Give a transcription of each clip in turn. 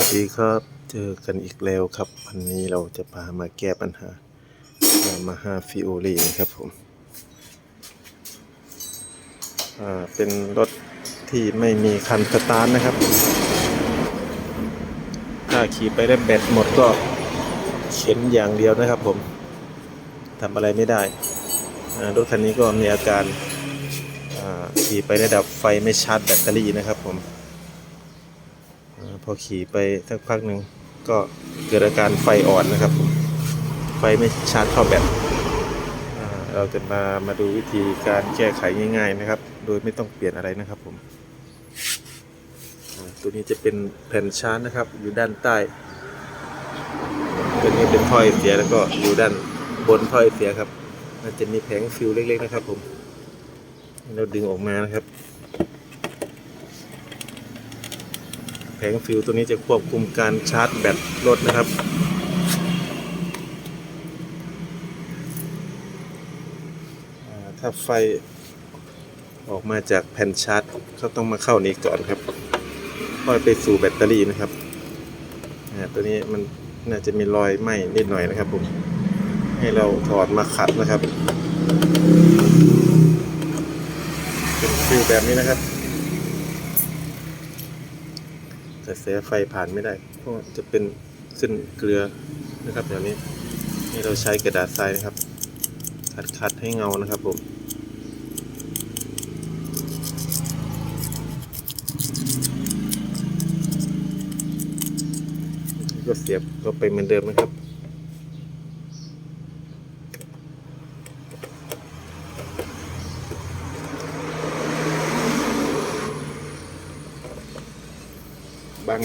วัสดีครับ เจอกันอีกแล้วครับ วันนี้เราจะพามาแก้ปัญหามาฮาฟิโอลีนะครับผมอ่าเป็นรถที่ไม่มีคันสตาร์ทนะครับ ถ้าขี่ไปได้แบตหมดก็เข็นอย่างเดียวนะครับผมทำอะไรไม่ได้อ่ารถคันนี้ก็มีอาการขี่ไประดับไฟไม่ชาร์จแบตเตอรี่นะครับผม พอขี่ไปสักพักหนึ่งก็เกิดอาการไฟอ่อนนะครับ ไฟไม่ชาร์จเข้าแบตเราจะมามาดูวิธีการแก้ไขง่าย ๆนะครับ โดยไม่ต้องเปลี่ยนอะไรนะครับผมตัวนี้จะเป็นแผ่นชาร์จนะครับ อยู่ด้านใต้ตัวนี้เป็นท่อไอเสียแล้วก็อยู่ด้านบนท่อไอเสียครับ มันจะมีแผงฟิวเล็กๆนะครับผม เราดึงออกมานะครับ แผงฟิวตัวนี้จะควบคุมการชาร์จแบตรถนะครับ ถ้าไฟออกมาจากแผ่นชาร์จเขาต้องมาเข้านี้ก่อนครับค่อยไปสู่แบตเตอรี่นะครับตัวนี้มันน่าจะมีรอยไหม้นิดหน่อยนะครับผมให้เราถอดมาขัดนะครับ เป็นฟิวแบบนี้นะครับ กระแสไฟผ่านไม่ได้เพราะจะเป็นขึ้นเกลือนะครับแบบนี้นี่เราใช้กระดาษทรายนะครับขัดขัดให้เงานะครับผมก็เสียบก็ไปเหมือนเดิมนะครับาง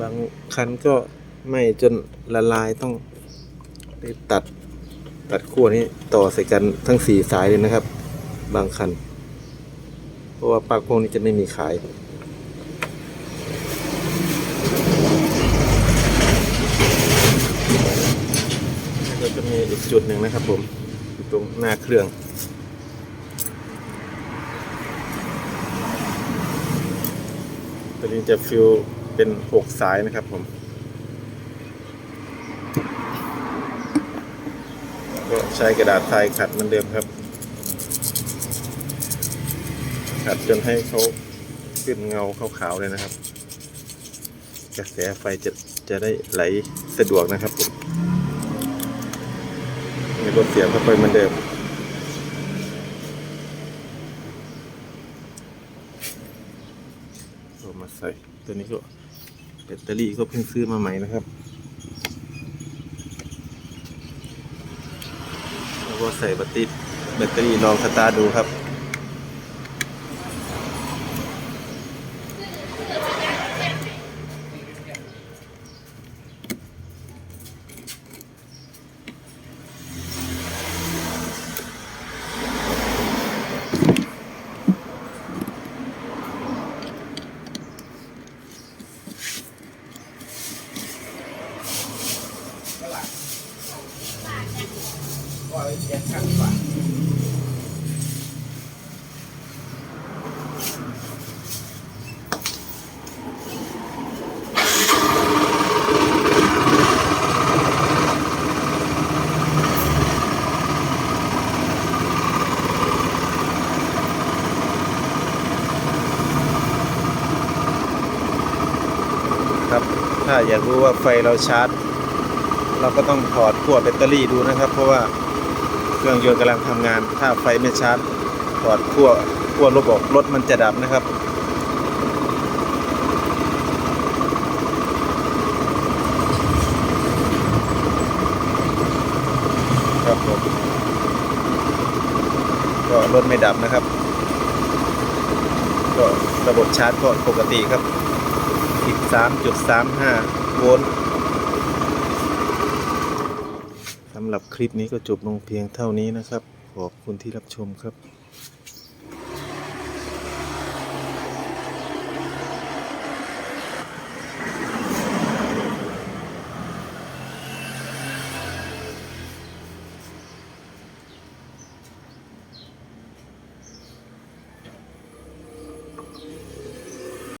บางคันก็ไหม่จนละลายต้องไปตัดตัดขั้วนี้ต่อใส่กันทั้งสี่สายเลยนะครับ บางคัน เพราะว่าปลั๊กพวกนี้จะไม่มีขายก็จะมีอีกจุดหนึ่งนะครับผมอยู่ตรงหน้าเครื่อง ตัวนี้จะฟิลเป็นหกสายนะครับผมก็ใช้กระดาษทรายขัดเหมือนเดิมครับ ขัดจนให้เขาขึ้นเงาขาวๆเลยนะครับ กระแสไฟจะจะได้ไหลสะดวกนะครับผมมีรถเสียบเข้าไปเหมือนเดิม เอา มาใส่ ตัวนี้ก็แบตเตอรี่ก็เพิ่งซื้อมาใหม่นะครับแล้วก็ใส่บตตรีแบตเตอรี่ลองสตาร์ดูครับ ครับ ถ้าอยากรู้ว่าไฟเราชาร์จ เราก็ต้องถอดขั้วแบตเตอรี่ดูนะครับ เพราะว่าเครื่องยนต์กำลังทำงาน ถ้าไฟไม่ชาร์จถอดขั้วขั้วลบออกรถมันจะดับนะครับครับผมก็รถไม่ดับนะครับก็ระบบชาร์จก็ปกติครับ 13.35 โวลต์สำ หรับคลิปนี้ก็จบลงเพียงเท่านี้นะครับ ขอบคุณที่รับชมครับ